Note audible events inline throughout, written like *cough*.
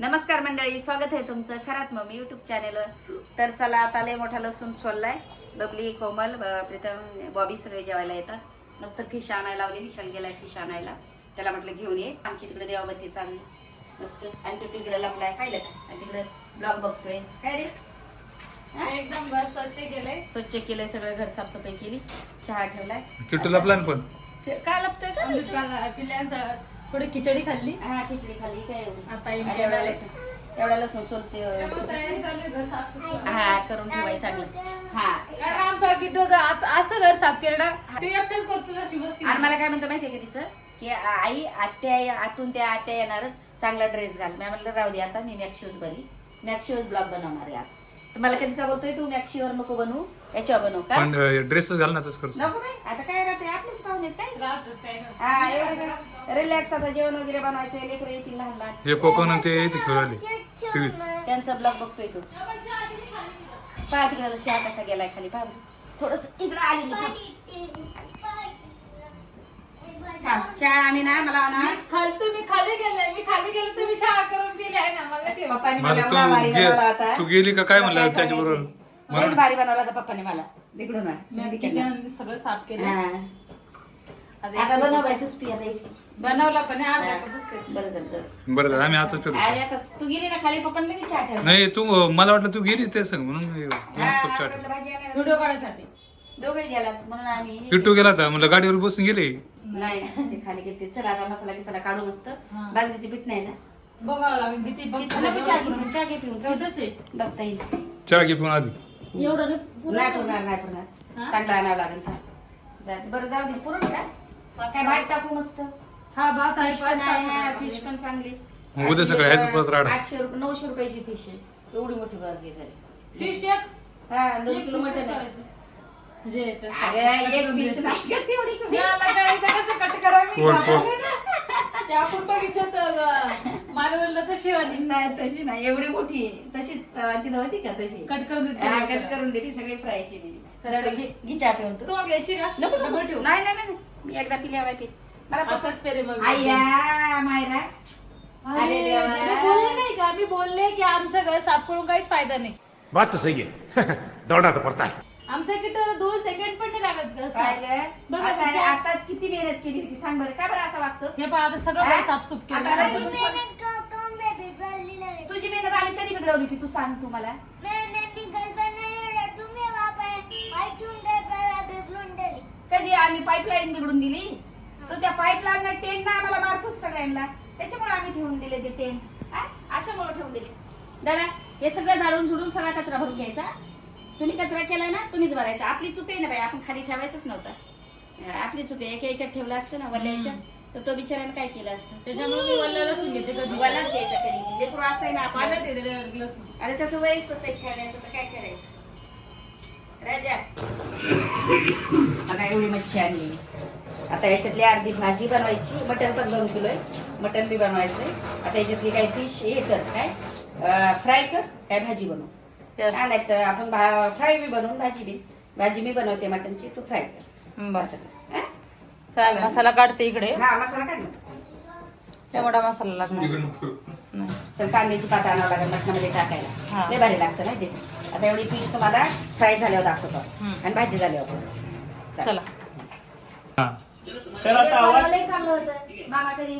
नमस्कार मंडळी स्वागत आहे तुमचं खरात मम्मी युट्यूब चॅनेलवर तर चला आता लय मोठा लसूण सोललाय बबली कोमल प्रीतम बॉबी सगळे जेवायला येतात. मस्त फिश आणायला लावली विशाल गेलाय फिश आणायला. त्याला म्हटलं घेऊन ये. आमची तिकडे देवाबत्ती चालली मस्त. आणि तू तिकडे लपलाय. पाहिलं का? आणि तिकडे ब्लॉग बघतोय. काय रे? हा? एकदम घर स्वच्छ केलंय. स्वच्छ केलंय सगळं घर साफसफाई केली. चहा ठेवलाय. प्लॅन पण? काय लपतोय का? थोडी खिचडी खाल्ली? हा खिचडी खाल्ली काय? आता आणि एवढा. लसूण एवढा लसूण सोलते. हा करून ठेवायचं चांगलं. हा. कारण आमचा असं घर साफ केलं ना तू एकटाच करतो आणि मला काय म्हणतं माहितीये का तिचं? की आई आत्या आतून त्या आत्या येणार चांगला ड्रेस घाल. मी म्हणलं राहू दे आता मी मॅक्शिवस बरी. मॅक्शिवस ब्लॉग बनवणार आहे आज. मला कधीचा बोलतोय तू? मॅक्शिवर नको बनवू. याच्यावर बनवू का? पण ड्रेस घाल ना तसं करतो नको बाई. आता काय राहते आपलेच पाहुणे आहेत काय. हा एवढं रिलॅक्स आता जेवण वगैरे बनवायचं लेकरं येतील लहान लहान. हे कोकण ते इथे त्यांचा ब्लॉग बघतोय तू. पहा तिकडे चहा कसा गेलाय खाली. पहा थोडस इकडे आली मी. चहा आम्ही ना मला ना खाली तुम्ही खाली गेले मी खाली गेले तुम्ही चहा करून पिले आहे ना मला ठेव पप्पाने मला मला एवढा तू भारी गे- बनवला होता तू गेली का काय म्हणलं त्याच्याबरोबर? सांगायचं? लयच भारी बनवला होता पप्पाने मला तिकडून वा. मी तिकडनं. किचन सगळं साफ केलं हा. आता आता एक- बनव बाई तूच पी आता एक. बनवला पण आहे, अर्धा हा. कपच केलं. बरं झालं चल. बरं झालं आम्ही आता फिरू अरे आता तू गेली ना खाली पप्पाने लगेच चहा ठेवला नाही तू मला वाटलं तू गेली ते सांग म्हणून मी दोन हा, कप चहा आपल्याला ठेवला. भाजी आणायला व्हिडिओ काढायसाठी दोघे गेला म्हणून आम्ही किट्टू गेला होता म्हणलं गाडीवर बसून गेले नाही. ते खाली गेले. चला आता मसाला किसाला काढू मस्त. हा. बाजरीची पीठ नाही ना? बघावं लागेल किती नको चहा घेऊन चहा घे पिऊन ठेव. ठेवतच आहे बघता येईल. चहा घे पण आधी. एवढं नाही पुरं नाही पुरणार नाही पुरणार. हा? चांगला आणावं लागेल थांब. जा- बरं जाऊ दे पुरण का? काय भात टाकू मस्त? हा भात आहे फिश पाच पण आहे सहा सहा फिश पण चांगली. मग उद्या सकाळी यायचं परत राडा. आठशे रुपये नऊशे रुपयाची फिश आहे. एवढी मोठी बर्गी झाली. फिश एक? हा दोन एक किलो मटन आहे. करायचं. म्हणजे अगं एक पीस नाही का तेवढी? कसं कट करा मी कोण, कोण? घाबरले ना. ते आपण बघितलं होतं मला म्हणलं तशी वाली. नाही तशी नाही. एवढी मोठी आहे. तशी अं, तिथं होती का तशी? कट करून देते हा, कट करून दिली सगळी फ्रायची दिली तर तर. घे घे चहा पिऊन तू. घ्यायची का? नको डबल नको ठेवू. नाही नाही नाही. मी एकदा पिल्या पित. मला आताच पेरे मग आय्या मायरा. अरे, अरे देवा. त्याने बोलले नाही का? मी बोलले की आमचं घर साफ करून काहीच फायदा नाही. बात तो सही है *laughs* दौड़ना तो पड़ता है आमच्या किट दोन सेकंड पण नाही लागत. पाहिलं? बघा आता आताच किती मेहनत केली होती सांग बरं का बरं असं वागतोस? हे पहा आता सगळं हा? केलं. लसूण- तुझी मेहनत आम्ही कधी बिघडवली होती तू सांग तू मला कधी आम्ही पाईपलाईन बिघडून दिली? तू त्या पाईपलाईन टेंट ना आम्हाला मारतोस सगळ्यांना. त्याच्यामुळे आम्ही ठेवून दिले ते टेंट अशामुळे ठेवून दिले. दादा हे सगळं झाडून झुडून सगळा कचरा भरून घ्यायचा. तुम्ही कचरा केलाय ना तुम्हीच भरायचा. आपली चूक आहे ना बाई आपण खाली ठेवायचंच नव्हतं. आपली चूक आहे एका याच्यात ठेवलं असतं ना वल्ल्या याच्यात तर तो बिचाऱ्याने काय केलं असतं? त्याच्यामुळे मी वल्ल्या लसूण घेते कधी. वलाच घ्यायचा कधी. लेकरू असं आहे ना लसूण. आता त्याचं वयच तसं आहे खेळण्याचं तर काय करायचं? राजा आता एवढी मच्छी आणली. आता याच्यातली अर्धी भाजी बनवायची. मटण पण दोन किलो आहे. मटण बी बनवायचंय. आता याच्यातली काही फिश हे कर काय फ्राय कर काय भाजी बनव. नाही तर आपण फ्राय बी बनवून भाजी बी. भाजी मी बनवते मटणची तू फ्राय कर. बस. हा? चालेल मसाला काढते इकडे. हा मसाला काढ ना. एवढा मसाला लागणार. नाही. चल कांद्याची पात आणावं लागेल मटणामध्ये हा. टाकायला लय भारी लागतं ना ते. आता एवढी फिश तुम्हाला फ्राय झाल्यावर दाखवतो. आणि भाजी झाल्यावर. चला. हा.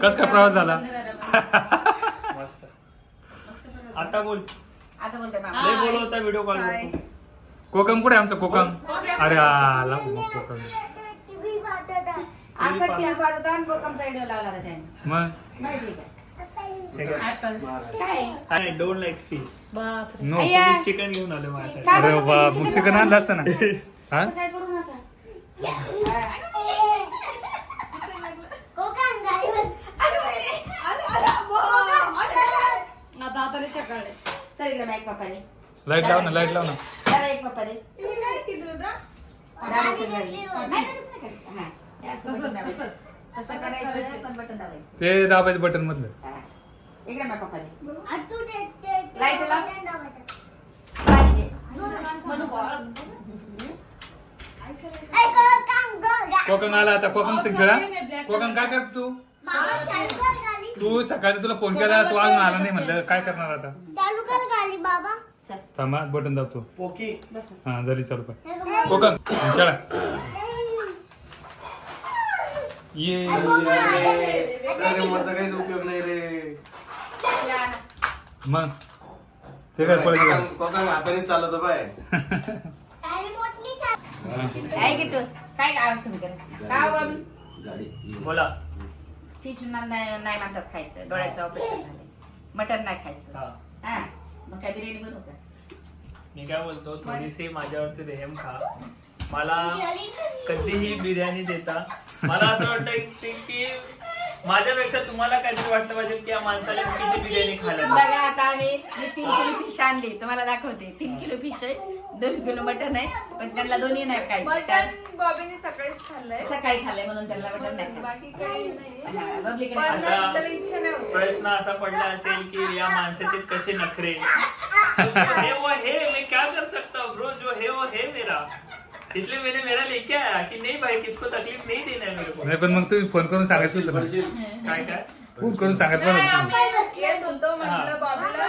कस काय प्रवास झाला? *laughs* मस्त. आता बोल. आता बोलते मामा. लय व्हिडिओ कॉल. कोकम कुठे आमचं कोकम? अरे आला कोकम. असं टीव्ही पाहत होता आणि कोकमचा व्हिडिओ लावला होता त्याने. मग? माहिती का? काय? नाही डोंट लाईक फिश बाप नो अय्या. चिकन घेऊन आलो माझ्यासाठी अरे? वा चिकन मग चिकन मसाला? आणलं असतं ना? *laughs* हा? असं काय करू नका. आता आता लय सकाळ. चल इकडे माईक पप्पाने. लाइट लाव ना लाइट लाव ना. जरा एक पप्पाने. दाबायचं घरी. नाही, नाही, तसं नाही करायचं. हा. हे असं तसंच, बटन दाबायचं. तसंच. तसं करायचं पण बटन दाबायचं. ते दाबायचं बटन मधलं. हा. इकडे माय पप्पाने. कोकण आला आता. कोकण खेळा. कोकण काय करतो तू? तू सकाळी तुला फोन केला तू अजून आला नाही म्हणलं. काय करणार आता? चालू कर गाडी बाबा. चल. थांबा बटन दाबतो. पोकी. बस. हा झाली चालू पाय हे. कोकण खेळा ये माझा काहीच उपयोग नाही रे. मग? ते काय पळत कोकण हाताने चालवतो बाय. चालू. काय घेतो काय काय बोला. फिश नाही नाही म्हणतात खायचं. डोळ्याचं ऑपरेशन झालं मटन नाही खायचं. हा. हा. मग काय बिर्याणी बनवू का? मी काय बोलतो थोडीशी माझ्यावरती रेहम खा. मला कधीही बिर्याणी देता. मला असं वाटतं की की माझ्यापेक्षा तुम्हाला काहीतरी वाटलं पाहिजे की या माणसाने किती बिर्याणी खाल्ली. बघा आता आम्ही मी तीन किलो फिश आणली. तुम्हाला दाखवते. तीन किलो फिश आहे. दोन किलो मटन आहे पण त्यांना दोन्ही नाही खायचं. मटन बॉबीने सकाळीच खाल्लंय. सकाळी खाल्लंय म्हणून त्यांना मटन नाही. बाकी काही नाही बबलीकडे पण खाल्लं. आता- नंतर इच्छा नाही होत. प्रश्न असा पडला असेल की या माणसाचे कसे नखरे? हे वो है मैं क्या कर सकता हूँ ब्रो? जो है वो है मेरा. इसलिए मैंने मेरा लेके आया कि नहीं भाई किसको तकलीफ नहीं देना है मेरे को? नाही पण मग तुम्ही फोन करून सांगायचं होतं ना. काय काय? फोन करून पण होतं येत होतो म्हटलं बॉबीला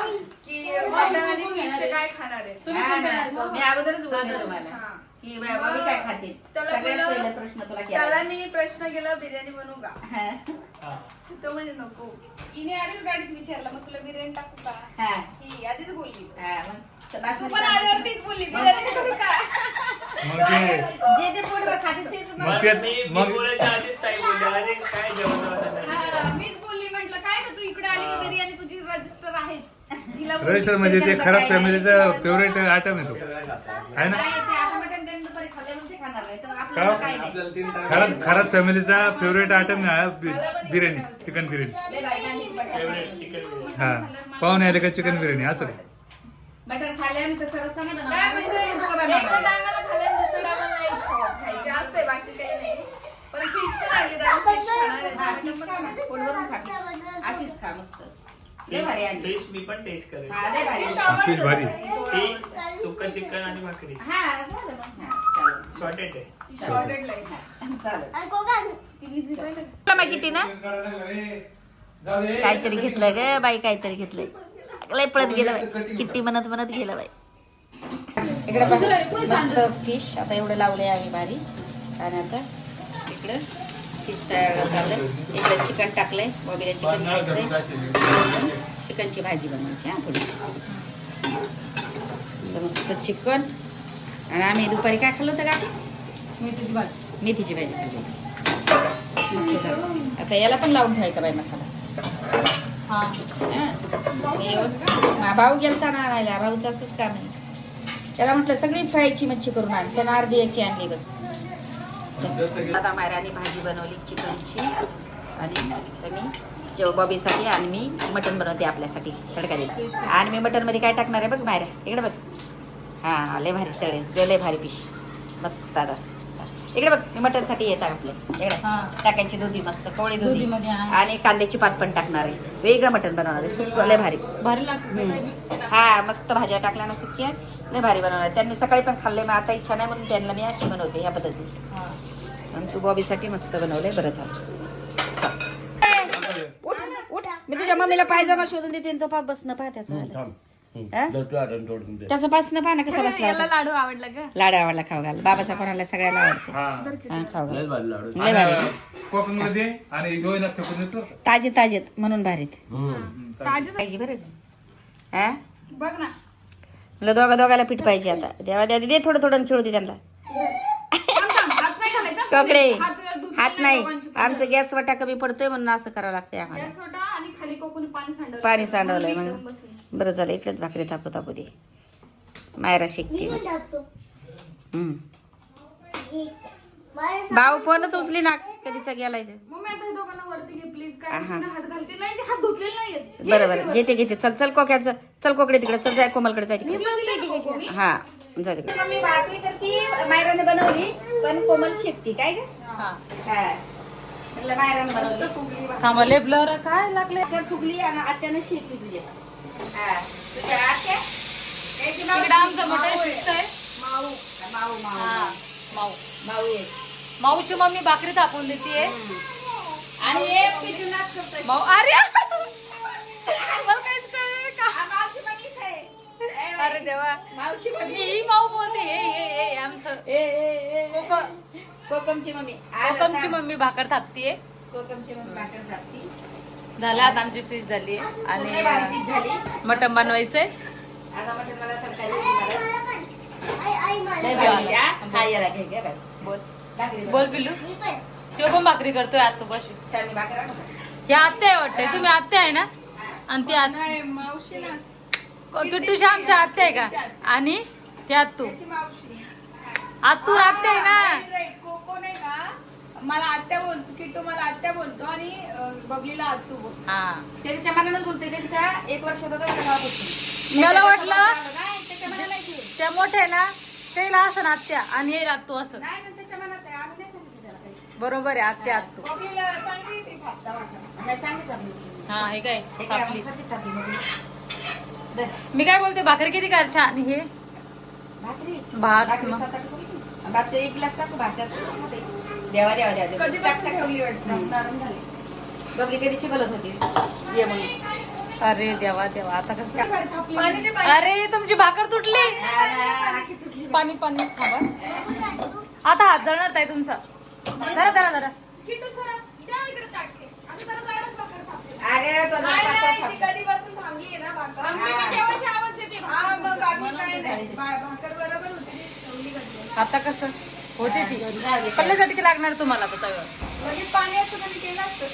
की मटन आणि फिश काय खाणार आहे? ना, मी अगोदरच बोलले तुम्हाला हा. की बबी काय खाते? त्याला सगळ्यात बोललं- पहिला प्रश्न तुला त्याला केला मी प्रश्न केला बिर्याणी बनवू का? हा. हा. तो म्हणजे नको. हिने आधीच गाडीत विचारलं मग तुला बिर्याणी टाकू का? हा. ही आधीच बोलली. हा, मग तू बासमती पण तांदूळ- आल्यावरतीच बोलली बिर्याणी करू का? मग ते जे ते पोटभर खाते ते मग तुम्हाला- तेच- मी मी मग- बोलायच्या आधीच ताई बोलले अरे काय जेवण बनवलं?" हा, मीच बोलली म्हटलं काय ग तू इकडे आली की बिर्याणी? तुझी रजिस्टर आहे रजिस्टर म्हणजे ते खराब फॅमिलीचा फेवरेट आयटम आहे तो. आहे ना? काय खराब खराब फॅमिलीचा फेवरेट आयटम हा बिर्याणी चिकन बिर्याणी. हा. पाहुणे आले का चिकन बिर्याणी? असं तसं रस्सा नाही नाही, बनवणार. म्हणजे. अशीच खा मस्त. लय भारी आणली. फिश मी पण टेस्ट करेन हा, लय भारी आणली. फिश चिकन आणि भाकरी. हा, झालं मग. हा, चालेल. शॉर्टेड आहे. तुला माहिती किती ना? काहीतरी घेतलंय ग बाई काहीतरी घेतलंय. लय पळत गेलं बाई. किट्टी म्हणत म्हणत गेलं बाई. इकडे मस्त फिश आता एवढं लावलंय आम्ही भारी. आणि आता इकडं फिश तयार झालं इकडे चिकन टाकलंय बॉबीला चिकन खायचंय चिकनची भाजी बनवायची हा थोडी मस्त चिकन. आणि आम्ही दुपारी काय खाल्लं होतं का? मेथीची भाजी. मेथीची भाजी खाल्ली. मस्त आता याला पण लावून ठेवायचा बाई मसाला. हा. भाऊ गेलता ना आणायला भाऊचं असंच काम आहे. त्याला म्हटलं सगळी फ्रायची मच्छी करून आण. त्यानं अर्धी याची आणली बघ. आता मायराने भाजी बनवली चिकनची. आणि तर मी बॉबीसाठी आणि मी मटण बनवते आपल्यासाठी तडका देते आणि मी मटणमध्ये काय टाकणार आहे बघ मायरा? इकडे बघ. हा लय भारी तळेस लय भारी पिश मस्त आता. इकडे बघ मी मटणसाठी येतात आपले. इकडे. टाकायची दुधी मस्त कवळी दुधी आणि कांद्याची पात पण टाकणार आहे. वेगळं मटण बनवणार आहे. सुक लय भारी. भारी. हा मस्त भाज्या टाकल्या ना सुक्या. लय भारी बनवणार आहे. त्यांनी सकाळी पण खाल्ले मग आता इच्छा नाही म्हणून त्यांना मी अशी बनवते ह्या पद्धतीचं. आणि तू बॉबीसाठी मस्त बनवलंय बरं झालं. चल. उठ उठ. मी तुझ्या मम्मीला पायजामा शोधून देते आणि तो पाप बसणं पहा त्याचं? त्याचं बसणं पहा ना कसं बसला. लाडू आवडला का लाडू आवडला खाऊ घाल. बाबाचा कोणाला सगळ्याला आवडतो. हा, खाऊ घाल. ताजे ताजेत म्हणून भारीत. बरं? हा? बघ ना. दोघा दोघाला पीठ पाहिजे आता. देवा द्या दे थोडं थोडं खेळू दे त्यांना. कोकडे हात नाही. आमचं गॅस वटा कमी पडतोय म्हणून असं करावं लागतंय आम्हाला. गॅस होता आणि खाली कोकणी पाणी सांडवलं. पाणी सांडवलंय म्हणून. मग. बरं झालं इकडेच भाकरी तापू तापू दे. मायरा शिकते हम्म. भाऊ फोनच उचली ना कधीचा गेलाय ते. मम्मी आता दोघांना वरती घे प्लीज काय आहा. म्हणते ना, हात घालते. नाही ते हात धुतलेले नाहीयेत. घे बरं बरं. घेते घेते. चल चल कोक्याचं. चल कोकडे तिकडे. चल जाय कोमलकडे जाय तिकडे. हा जा तिकडे. मम्मी भाकरी तर ती मायराने बनवली पण कोमल शिकती काय हा. म्हटलं मायराने बनवली. थांबले ब्लर काय लागले? तर फुगली आणि आत्यानं शेकली तुझ्या हा. तुझ्या आत्या? आमचं मोठं शिकतंय माऊ माऊ माऊ. माऊ माऊची मम्मी भाकरी थापून देते आणि. माऊ अरे! मला काहीच कळलं का? देवा. मावशी मम्मी ही माऊ बोलते. हे हे हे आमचं. कोकम कोकमची मम्मी. कोकमची? मम्मी भाकर थापतीये. कोकमची मम्मी भाकर झालं आता आमची फ्रीज झाली आणि मटण बनवायचंय. आता मटण मला बोल पिल्लू तो पण भाकरी करतोय आता बशी? हे आत्या आहे वाटतंय. तुम्ही आत्या आहे ना? आणि ती आत्या. किट्टूच्या आमच्या आत्या आहे का? आणि ती आत्तू. आत्तू आत्या आहे ना? राईट कोको नाही का? मला आत्या बोलतो किट्टू मला आत्या बोलतो आणि बबलीला आत्तू बोलतो. हा. त्याच्या मनानच बोलते त्यांचा एक वर्षाचा मला वाटलं नाही त्याच्या मनाला आहे. त्या मोठ्या आहे ना त्याला असं ना आत्या आणि हे आत्तू असं नाही ना त्याच्या मनाचं आहे आम्ही नाही सांगितलं त्याला काही बरोबर आहे आत्या आत्तू बबलीला चांगली ती थापता वाटतं नाही सांगितलं आम्ही. हा हे काय हे काय आपली आमच्यासाठी थापली मध्ये. दे. मी काय बोलते भाकरी किती कर छान हे भाकरी भात भाकरी मग. करू. भात एक ग्लास टाकू भाकर देवा देवा देवा देवा. कधीपासून टाक, टाक. ठेवली वाटतं. नरम झाली बबली कधीची बोलत होती ये म्हणून अरे देवा देवा आता कसं पाणी ते पाणी. अरे तुमची भाकर तुटली. पाणी पाणी आता हात जळणार ताई तुमचा. धरा धरा धरा. आता कसं? होते ती. पडल्यासाठी लागणार तुम्हाला आता पाणी असतं केलं असतं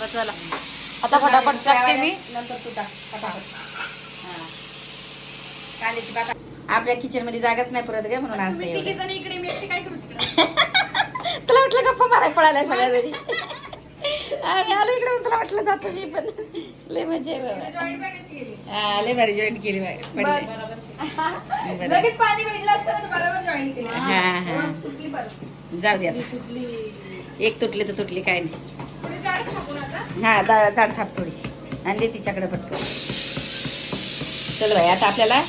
बस झाला. आता फटाफट टाकते मी. नंतर तू टाक फटाफट. कांद्याची पाता आपल्या किचनमध्ये जागाच नाही पुरत ग म्हणून असं इकडे काय करू *laughs* तुला वाटलं गप्पा मारायला पळाल्या सगळ्या जणी? *laughs* आणि आलो इकडे तुला वाटलं जातो मी पण. लय मजा आहे लय भारी जॉईन केली. लगेच पाणी भेटलं असतं बरोबर जॉईन केली. जाऊ दे आता. एक तुटली तर तुटली काय नाही. हा दा- जाड थाप थोडीशी. आणली तिच्याकडे पटकन. चल बाई आता आपल्याला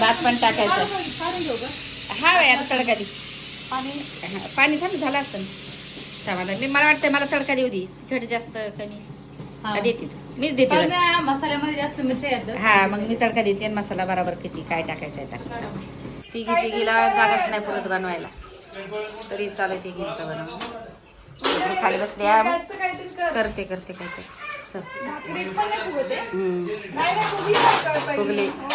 भात पण टाकायचं. हा बाई आता तडका दे हा, पाणी थांब झालं असतं. समाधान मी मला वाटतं मला तडका देऊ दे. तिखट जास्त कमी. देते. मीच देते मसाल्यामध्ये जास्त येतात हा मग मी तडका देते मसाला बरोबर किती काय टाकायचा आहे तिघी तिघीला जागाच नाही पुरत बनवायला. तरी चालू आहे तिघींचं बनवून. मी खाली बसले करते करते करते. चल. फुगली. फुगली. हो.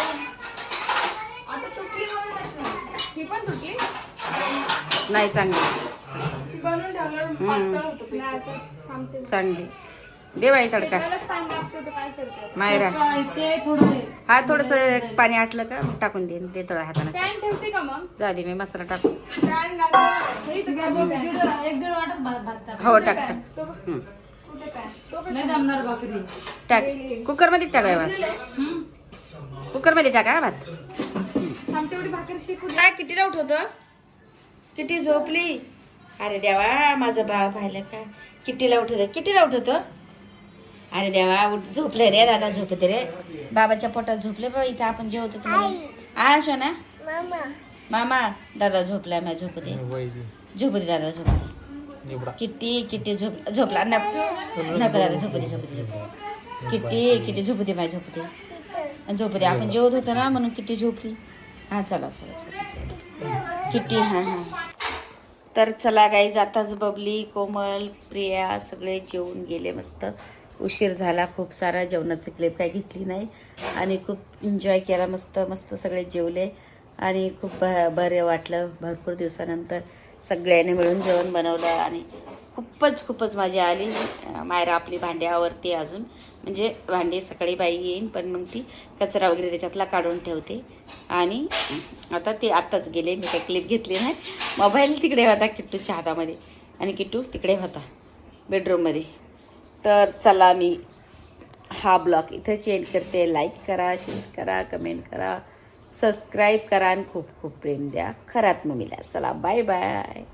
नाही चांगली. चांगली. दे बाई तडका? मायरा. काय ते थोडं हा. थोडस पाणी आटलं का मग टाकून दे दे थोडं हाताने. जाऊ दे मी मसाला टाकू. हे टाक. हो टाक. टाक तो तो कुकरमध्ये टाका. भात कुकरमध्ये टाका हा भात. काय कितीला उठवतो किती झोपली? अरे देवा माझं बाळ पाहिलं का? कितीला उठवतो कितीला उठवतो अरे देवा उठ झोपले रे दादा झोपते रे. बाबाच्या पोटात झोपले बाबा इथं आपण जेवतो तुम्हाला आ शोना? मामा. मामा दादा झोपलाय माझ्या झोपू दे झोपू दे दादा झोपू दे किती किती झोप झोपला. नको दादा झोपू दे झोपू दे झोपू दे किती किती झोपू दे माझ्या झोपू दे आणि झोपू दे आपण जेवत होतो ना म्हणून किती झोपली. हा चला चला चला. किती हा हा. तर चला गाईज आताच बबली कोमल प्रिया सगळे जेवून गेले मस्त. उशीर झाला खूप सारा जेवणाचं क्लिप काय घेतली नाही. आणि खूप एन्जॉय केला मस्त मस्त सगळे जेवले. आणि खूप भ बरे वाटलं भरपूर दिवसानंतर. सगळ्यांनी मिळून जेवण बनवलं आणि खूपच खूपच मजा आली. मायरा आपली भांडी आवरते अजून. म्हणजे भांडी सकाळी बाई येईन पण मग ती कचरा वगैरे त्याच्यातला काढून ठेवते. आणि आता ते आत्ताच गेले मी काही क्लिप घेतली नाही. मोबाईल तिकडे होता किट्टूच्या हातामध्ये. आणि किट्टू तिकडे होता बेडरूममध्ये तर चला मी हा ब्लॉग इथं चेंज करते. लाईक करा शेअर करा कमेंट करा सबस्क्राईब करा आणि खूप खूप प्रेम द्या. खरात मम्मीला. चला बाय बाय